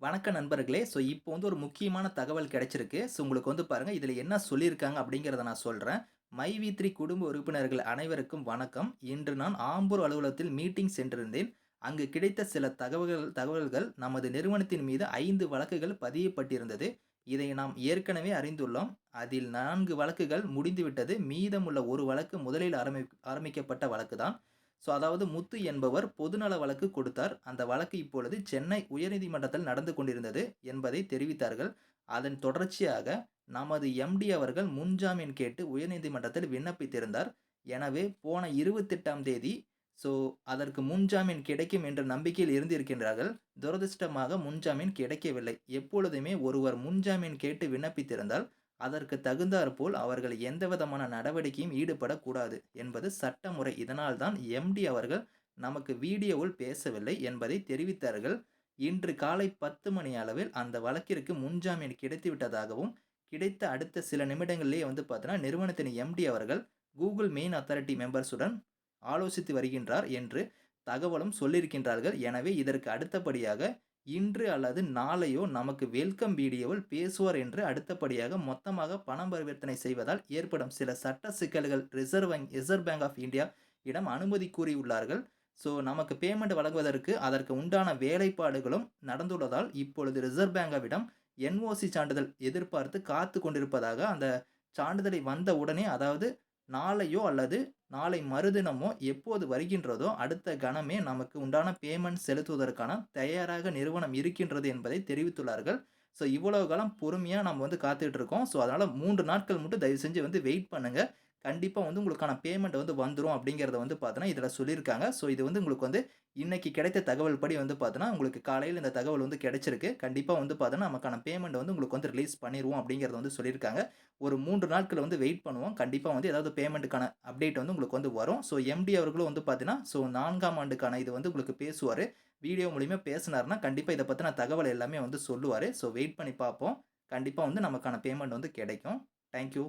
வணக்க நண்பர்களே. ஸோ இப்போ வந்து ஒரு முக்கியமான தகவல் கிடைச்சிருக்கு. ஸோ உங்களுக்கு வந்து பாருங்கள் இதில் என்ன சொல்லியிருக்காங்க அப்படிங்கிறத நான் சொல்கிறேன் மை வி த்ரீ குடும்ப உறுப்பினர்கள் அனைவருக்கும் வணக்கம். இன்று நான் ஆம்பூர் அலுவலகத்தில் மீட்டிங் சென்றிருந்தேன். அங்கு கிடைத்த சில தகவல்கள் தகவல்கள் நமது நிறுவனத்தின் மீது ஐந்து வழக்குகள் பதியப்பட்டிருந்தது. இதை நாம் ஏற்கனவே அறிந்துள்ளோம். அதில் நான்கு வழக்குகள் முடிந்துவிட்டது. மீதமுள்ள ஒரு வழக்கு முதலில் ஆரம்பி ஆரம்பிக்கப்பட்ட வழக்கு தான் ஸோ அதாவது முத்து என்பவர் பொதுநல வழக்கு கொடுத்தார். அந்த வழக்கு இப்பொழுது சென்னை உயர்நீதிமன்றத்தில் நடந்து கொண்டிருந்தது என்பதை தெரிவித்தார்கள். அதன் தொடர்ச்சியாக நமது எம்டி அவர்கள் முன்ஜாமீன் கேட்டு உயர்நீதிமன்றத்தில் விண்ணப்பித்திருந்தார். எனவே போன இருபத்தெட்டாம் தேதி ஸோ அதற்கு முன்ஜாமீன் கிடைக்கும் என்ற நம்பிக்கையில் இருந்திருக்கின்றார்கள். துரதிர்ஷ்டமாக முன்ஜாமீன் கிடைக்கவில்லை. எப்பொழுதுமே ஒருவர் முன்ஜாமீன் கேட்டு விண்ணப்பித்திருந்தால் அதற்கு தகுந்தாற்போல் அவர்கள் எந்தவிதமான நடவடிக்கையும் ஈடுபடக்கூடாது என்பது சட்டமுறை. இதனால்தான் எம்டி அவர்கள் நமக்கு வீடியோவில் பேசவில்லை என்பதை தெரிவித்தார்கள். இன்று காலை பத்து மணி அளவில் அந்த வழக்கிற்கு முன்ஜாமீன் கிடைத்து விட்டதாகவும் கிடைத்த அடுத்த சில நிமிடங்களிலே வந்து பார்த்தோன்னா நிறுவனத்தின் எம்டி அவர்கள் கூகுள் மெயின் அத்தாரிட்டி மெம்பர்ஸுடன் ஆலோசித்து வருகின்றார் என்று தகவலும் சொல்லியிருக்கின்றார்கள். எனவே இதற்கு அடுத்தபடியாக இன்று அல்லது நாளையோ நமக்கு வெல்கம் வீடியோவில் பேசுவார் என்று அடுத்தபடியாக மொத்தமாக பணம் பரிவர்த்தனை செய்வதால் ஏற்படும் சில சட்ட சிக்கல்கள் ரிசர்வ் வங்கி ரிசர்வ் பேங்க் ஆஃப் இந்தியா இடம் அனுமதி கூறியுள்ளார்கள். ஸோ நமக்கு பேமெண்ட் வழங்குவதற்கு அதற்கு உண்டான வேலைப்பாடுகளும் நடந்துள்ளதால் இப்பொழுது ரிசர்வ் பேங்காவிடம் என்ஓசி சான்றிதழ் எதிர்பார்த்து காத்து கொண்டிருப்பதாக அந்த சான்றிதழை வந்த உடனே அதாவது நாளையோ அல்லது நாளை மறுதினமோ எப்போது வருகின்றதோ அடுத்த கணமே நமக்கு உண்டான பேமெண்ட் செலுத்துவதற்கான தயாராக நிறுவனம் இருக்கின்றது என்பதை தெரிவித்துள்ளார்கள். ஸோ இவ்வளவு காலம் பொறுமையாக நம்ம வந்து காத்துட்ருக்கோம் ஸோ அதனால் மூன்று நாட்கள் மட்டும் தயவு செஞ்சு வந்து வெயிட் பண்ணுங்கள் கண்டிப்பாக வந்து உங்களுக்கான பேமெண்ட் வந்து வந்துடும் அப்படிங்கிறத வந்து பார்த்தோன்னா இதில் சொல்லியிருக்காங்க. ஸோ இது வந்து உங்களுக்கு வந்து இன்றைக்கி கிடைத்த தகவல் படி வந்து பார்த்தோன்னா உங்களுக்கு காலையில் இந்த தகவல் வந்து கிடைச்சிருக்கு. கண்டிப்பாக வந்து பார்த்தோன்னா நமக்கான பேமெண்ட் வந்து உங்களுக்கு வந்து ரிலீஸ் பண்ணிடுவோம் அப்படிங்கிறத வந்து சொல்லியிருக்காங்க. ஒரு மூன்று நாட்கள் வந்து வெயிட் பண்ணுவோம். கண்டிப்பாக வந்து ஏதாவது பேமெண்ட்டுக்கான அப்டேட் வந்து உங்களுக்கு வந்து வரும். ஸோ எம்டி அவர்களும் வந்து பார்த்தீங்கன்னா ஸோ நான்காம் ஆண்டுக்கான இது வந்து உங்களுக்கு பேசுவார். வீடியோ மூலிமா பேசினார்னா கண்டிப்பாக இதை பற்றின தகவல் எல்லாமே வந்து சொல்லுவார். ஸோ வெயிட் பண்ணி பார்ப்போம். கண்டிப்பாக வந்து நமக்கான பேமெண்ட் வந்து கிடைக்கும். தேங்க்யூ